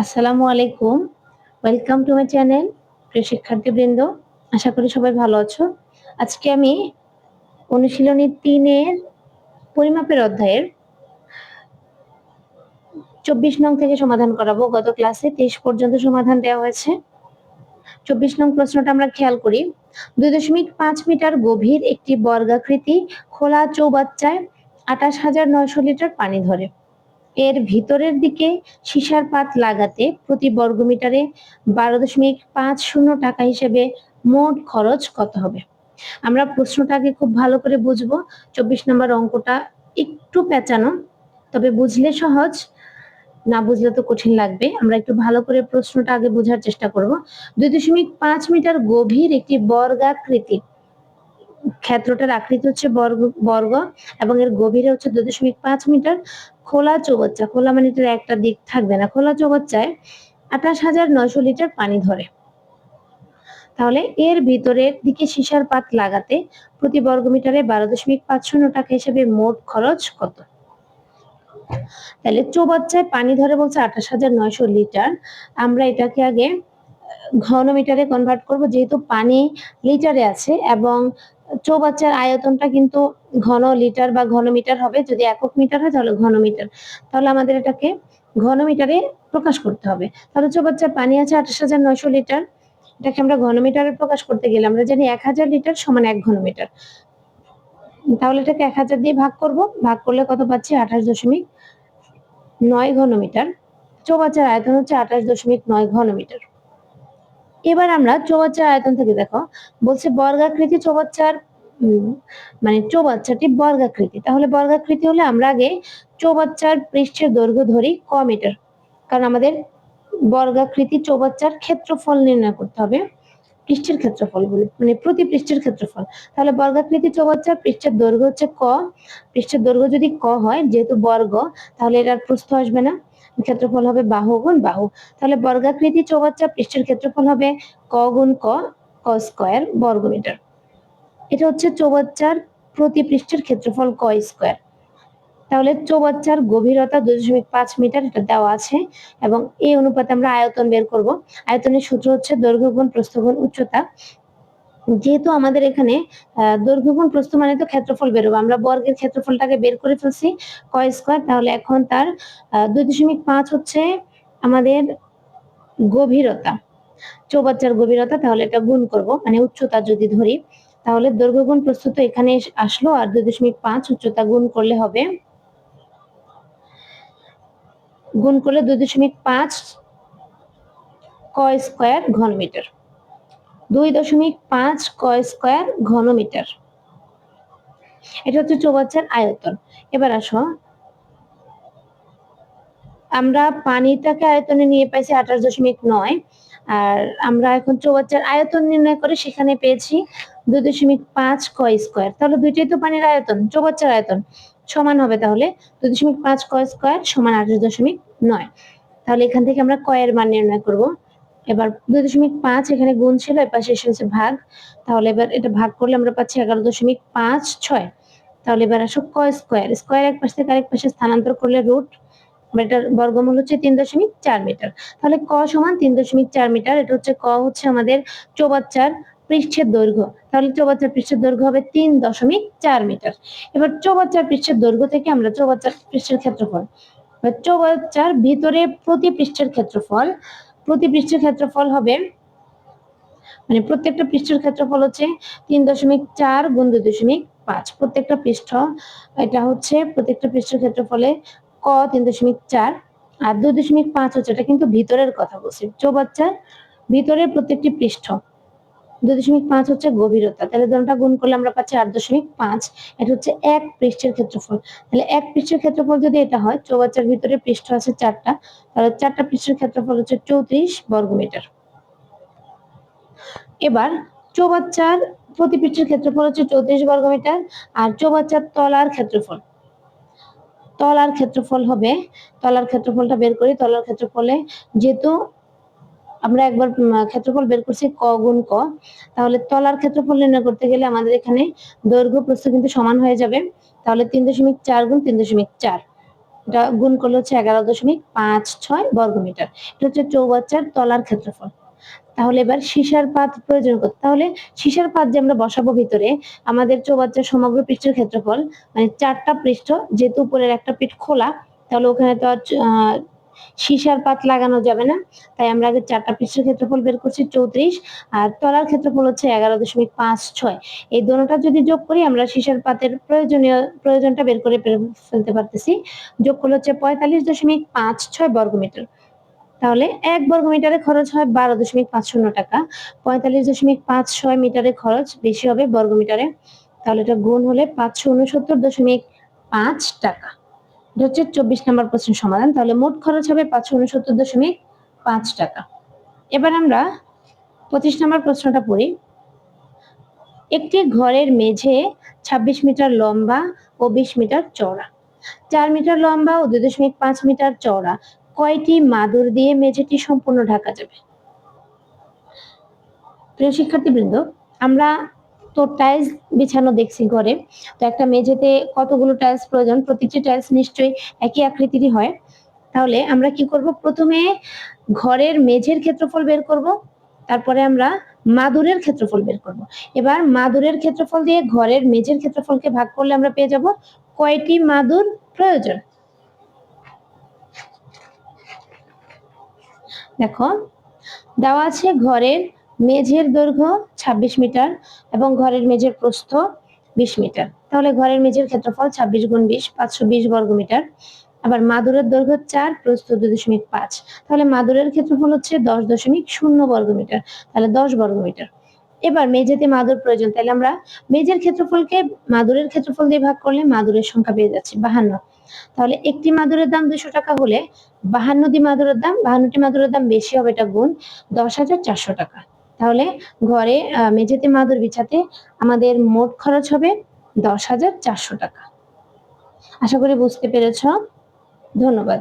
আসসালামু আলাইকুম। Welcome to my channel প্রিয় শিক্ষার্থীবৃন্দ। আশা করি সবাই ভালো আছো। আজকে আমি অনুশীলনী তিনের পরিমাপের অধ্যায়ের চব্বিশ নং থেকে সমাধান করাবো। গত ক্লাসে তেইশ পর্যন্ত সমাধান দেওয়া হয়েছে। চব্বিশ নং প্রশ্নটা আমরা খেয়াল করি। দুই দশমিক পাঁচ মিটার গভীর একটি বর্গাকৃতি খোলা চৌবাচ্চায় আঠাশ হাজার নয়শো লিটার পানি ধরে। এর ভিতরের দিকে সীসার পাত লাগাতে প্রতি বর্গমিটারে বারো দশমিক পাঁচ শূন্য টাকা হিসেবে মোট খরচ কত হবে? আমরা প্রশ্নটাকে খুব ভালো করে বুঝব। চব্বিশ নম্বর অঙ্কটা একটু পেঁচানো, তবে বুঝলে সহজ, না বুঝলে তো কঠিন লাগবে। আমরা একটু ভালো করে প্রশ্নটা আগে বোঝার চেষ্টা করব। দুই দশমিক পাঁচ মিটার গভীর একটি বর্গাকৃতি ক্ষেত্রটার আকৃতি হচ্ছে বর্গ বর্গ এবং এর গভীরে হচ্ছে দুই দশমিক পাঁচ মিটার খোলা চৌবাচ্চা। খোলা মানে এটার একটা দিক থাকবে না। খোলা চৌবাচ্চায় আঠাশ হাজার নয়শো লিটার পানি ধরে। তাহলে এর ভিতরের দিকে সীসার পাত লাগাতে প্রতি বর্গমিটারে বারো দশমিক পাঁচ শূন্য টাকা হিসেবে মোট খরচ কত? তাহলে চৌবাচ্চায় পানি ধরে বলছে আঠাশ হাজার নয়শো লিটার। আমরা এটাকে আগে ঘনমিটারে কনভার্ট করব, যেহেতু পানি লিটারে আছে এবং চৌবাচ্চার আয়তনটা কিন্তু ঘন লিটার বা ঘনমিটার হবে। যদি একক মিটার হয়, তাহলে ঘনমিটার। তাহলে আমাদের এটাকে ঘনমিটারে প্রকাশ করতে হবে। তাহলে চৌবাচ্চার পানি আছে আঠাশ হাজার নয়শো লিটার। এটাকে আমরা ঘনমিটারে প্রকাশ করতে গেলে আমরা জানি এক হাজার লিটার সমান এক ঘনমিটার। তাহলে এটাকে এক হাজার দিয়ে ভাগ করব। ভাগ করলে কত পাচ্ছি? আঠাশ দশমিক নয় ঘনমিটার। চৌবাচ্চার আয়তন হচ্ছে আঠাশ দশমিক নয় ঘনমিটার। এবার আমরা চৌবাচ্চার আয়তন থেকে দেখো। বলছে বর্গাকৃতি চৌবাচ্চার মানে চৌবাচ্চাটি বর্গাকৃতি। তাহলে বর্গাকৃতি হলে আমরা আগে চৌবাচ্চার পৃষ্ঠের দৈর্ঘ্য ধরি ক মিটার। কারণ আমাদের বর্গাকৃতি চৌবাচ্চার ক্ষেত্রফল নির্ণয় করতে হবে পৃষ্ঠের ক্ষেত্রফল বলি মানে প্রতি পৃষ্ঠের ক্ষেত্রফল। তাহলে বর্গাকৃতি চৌবাচ্চার পৃষ্ঠের দৈর্ঘ্য হচ্ছে ক। পৃষ্ঠের দৈর্ঘ্য যদি ক হয়, যেহেতু বর্গ, তাহলে এটার প্রস্থ আসবে না। ক্ষেত্রফল হবে বাহু গুণ বাহু। তাহলে বর্গাকৃতি চৌবাচ্চা পৃষ্ঠের ক্ষেত্রফল হবে ক গুণ ক ক স্কোয়ার বর্গমিটার এটা হচ্ছে চৌবাচ্চার প্রতি পৃষ্ঠের ক্ষেত্রফল ক স্কোয়ার। তাহলে চৌবাচ্চার গভীরতা দুই দশমিক পাঁচ মিটার, এটা দেওয়া আছে, এবং এই অনুপাতে আমরা আয়তন বের করব। আয়তনের সূত্র হচ্ছে দৈর্ঘ্য গুণ প্রস্থ গুণ উচ্চতা। যেহেতু আমাদের এখানে দৈর্ঘ্য গুণ প্রস্থ মানে তো ক্ষেত্রফল বেরোবো আমরা বর্গের ক্ষেত্রফলটাকে বের করে ফেলছি ক স্কোয়ার, তাহলে এখন তার দুই দশমিক পাঁচ হচ্ছে আমাদের গভীরতা। চৌবাচ্চার গভীরতা, তাহলে এটা গুণ করব মানে উচ্চতা যদি ধরি তাহলে দৈর্ঘ্য গুণ প্রস্তুত এখানে আসলো, আর দুই দশমিক পাঁচ উচ্চতা গুণ করলে হবে। গুণ করলে দুই দশমিক পাঁচ ক স্কোয়ার ঘনমিটার। দুই দশমিক পাঁচ ক স্কোয়ার ঘনমিটার। এটা হচ্ছে চৌবাচ্চার আয়তন। এবার আসো। আমরা পানিটাকে আয়তনে নিয়ে পাইছি আঠাশ দশমিক নয়। আর আমরা এখন চৌবাচ্চার আয়তন নির্ণয় করে সেখানে পেয়েছি দুই দশমিক পাঁচ ক স্কোয়ার। তাহলে দুইটাই তো পানির আয়তন, চৌবাচ্চার আয়তন সমান হবে তাহলে দুই দশমিক পাঁচ ক স্কোয়ার সমান আঠাশ দশমিক নয়। তাহলে এখান থেকে আমরা কয়ের মান নির্ণয় করব। এবার দুই দশমিক পাঁচ এখানে গুণ ছিল এপাশে এসেছে ভাগ। তাহলে এবার এটা ভাগ করলে আমরা পাচ্ছি এগারো দশমিক পাঁচ ছয়। তাহলে এবার আসো ক স্কোয়ার স্কোয়ার এক পাশ থেকে আরেক পাশে স্থানান্তর করলে রুট এটার বর্গমূল হচ্ছে তিন দশমিক চার মিটার তাহলে ক সমান তিন দশমিক চার মিটার এটা হচ্ছে ক হচ্ছে আমাদের চৌবাচ্চার পৃষ্ঠের দৈর্ঘ্য। তাহলে চৌবাচ্চার পৃষ্ঠের দৈর্ঘ্য হবে তিন দশমিক চার মিটার এবার চৌবাচ্চার পৃষ্ঠের দৈর্ঘ্য থেকে আমরা চৌবাচ্চার পৃষ্ঠের ক্ষেত্রফল। চৌবাচ্চার ভিতরে প্রতি পৃষ্ঠের ক্ষেত্রফল, প্রতি পৃষ্ঠের ক্ষেত্রফল হবে মানে প্রত্যেকটা পৃষ্ঠের ক্ষেত্রফল হচ্ছে তিন দশমিক চার গুণ দুই দশমিক পাঁচ। প্রত্যেকটা পৃষ্ঠ, এটা হচ্ছে প্রত্যেকটা পৃষ্ঠের ক্ষেত্রফলে ক, তিন দশমিক চার আর দুই দশমিক পাঁচ হচ্ছে এটা কিন্তু ভিতরের কথা বলছি। চৌবাচ্চার ভিতরের প্রত্যেকটি পৃষ্ঠ দুই দশমিক পাঁচ হচ্ছে গভীরতা। তাহলে দুটা গুণ করলে আমরা পাচ্ছি আট দশমিক পাঁচ। এটা হচ্ছে এক পৃষ্ঠের ক্ষেত্রফল। তাহলে এক পৃষ্ঠের ক্ষেত্রফল যদি এটা হয়, চৌবাচ্চার ভিতরে পৃষ্ঠ আছে চারটা, তাহলে চারটা পৃষ্ঠের ক্ষেত্রফল হচ্ছে চৌত্রিশ বর্গমিটার। এবার চৌবাচ্চার প্রতি পৃষ্ঠের ক্ষেত্রফল হচ্ছে চৌত্রিশ বর্গমিটার আর চৌবাচ্চার তলার ক্ষেত্রফল। তলার ক্ষেত্রফল হবে। তলার ক্ষেত্রফলটা বের করি। তলার ক্ষেত্রফলে যেহেতু আমরা একবার ক্ষেত্রফল বের করছি ক গুণ ক, তাহলে তলার ক্ষেত্রফল নির্ণয় করতে গেলে আমাদের এখানে দৈর্ঘ্য প্রস্থ কিন্তু সমান হয়ে যাবে। তাহলে তিন দশমিক চার গুণ তিন দশমিক চার। এটা গুণ করলে হচ্ছে এগারো দশমিক পাঁচ ছয় বর্গমিটার। এটা হচ্ছে চৌবাচ্চার তলার ক্ষেত্রফল। তাহলে এবার সীসার পাত প্রয়োজন করতে তাহলে সীসার পাত যে আমরা বসাবো ভিতরে, আমাদের চৌবাচ্চার সমগ্র পৃষ্ঠের ক্ষেত্রফল মানে চারটা পৃষ্ঠ যেহেতু উপরের একটা পিঠ খোলা, তাহলে ওখানে তো আর সীসার পাত লাগানো যাবে না। তাই আমরা আগে চারটা পৃষ্ঠের ক্ষেত্রফল বের করছি চৌত্রিশ, আর তলার ক্ষেত্রফল হচ্ছে এগারো দশমিক পাঁচ ছয়। এই দোনোটা যদি যোগ করি, আমরা সীসার পাতের প্রয়োজনীয়, প্রয়োজনটা বের করে ফেলতে পারতেছি। যোগ করলে হচ্ছে পঁয়তাল্লিশ দশমিক পাঁচ ছয় বর্গমিটার। তাহলে এক বর্গ মিটারে খরচ হয় বারো দশমিক পাঁচ শূন্য টাকা। পঁয়তাল্লিশ দশমিক পাঁচ ছয় মিটারে খরচ বেশি হবে বর্গ মিটারে তাহলে এটা গুণ হলে পাঁচশো উনসত্তর দশমিক পাঁচ টাকা। এটা হচ্ছে চব্বিশ নম্বর প্রশ্নের সমাধান। তাহলে মোট খরচ হবে পাঁচশো উনসত্তর দশমিক পাঁচ টাকা। এবার আমরা পঁচিশ নম্বর প্রশ্নটা পড়ি। একটি ঘরের মেঝে ছাব্বিশ মিটার লম্বা ও বিশ মিটার চওড়া। চার মিটার লম্বা ও দুই দশমিক পাঁচ মিটার চওড়া। কয়টি মাদুর দিয়ে মেঝেটি সম্পূর্ণ ঢাকা যাবে? প্রিয় শিক্ষার্থীবৃন্দ, আমরা তো টাইলস বিছানো দেখছি ঘরে। তো একটা মেঝেতে কতগুলো টাইলস প্রয়োজন? প্রতিটি টাইলস নিশ্চয়ই একই আকৃতিরই হয়। তাহলে আমরা কি করব? প্রথমে ঘরের মেঝের ক্ষেত্রফল বের করব, তারপরে আমরা মাদুরের ক্ষেত্রফল বের করব। এবার মাদুরের ক্ষেত্রফল দিয়ে ঘরের মেঝের ক্ষেত্রফলকে ভাগ করলে আমরা পেয়ে যাব কয়টি মাদুর প্রয়োজন? দেখো, দেওয়া আছে ঘরের মেঝের দৈর্ঘ্য ২৬ মিটার এবং ঘরের মেঝের প্রস্থ ২০ মিটার। তাহলে ঘরের মেঝের ক্ষেত্রফল ২৬ গুণ বিশ, পাঁচশো বিশ বর্গ মিটার। আবার মাদুরের দৈর্ঘ্য চার, প্রস্থ দুই দশমিক পাঁচ। তাহলে মাদুরের ক্ষেত্রফল হচ্ছে দশ দশমিক শূন্য বর্গ মিটার। তাহলে দশ বর্গ মিটার। এবার মেঝেতে মাদুর প্রয়োজন। তাহলে আমরা মেঝের ক্ষেত্রফলকে মাদুরের ক্ষেত্রফল দিয়ে ভাগ করলে মাদুরের সংখ্যা পেয়ে যাচ্ছে বাহান্ন। তাহলে একটি মাদুরের দাম দুশো টাকা হলে বাহান্নটি মাদুরের দাম, বাহান্নটি মাদুরের দাম বেশি হবে এটা গুণ দশ হাজার চারশো টাকা। তাহলে ঘরে মেঝেতে মাদুর বিছাতে আমাদের মোট খরচ হবে দশ হাজার চারশো টাকা। আশা করি বুঝতে পেরেছ। ধন্যবাদ।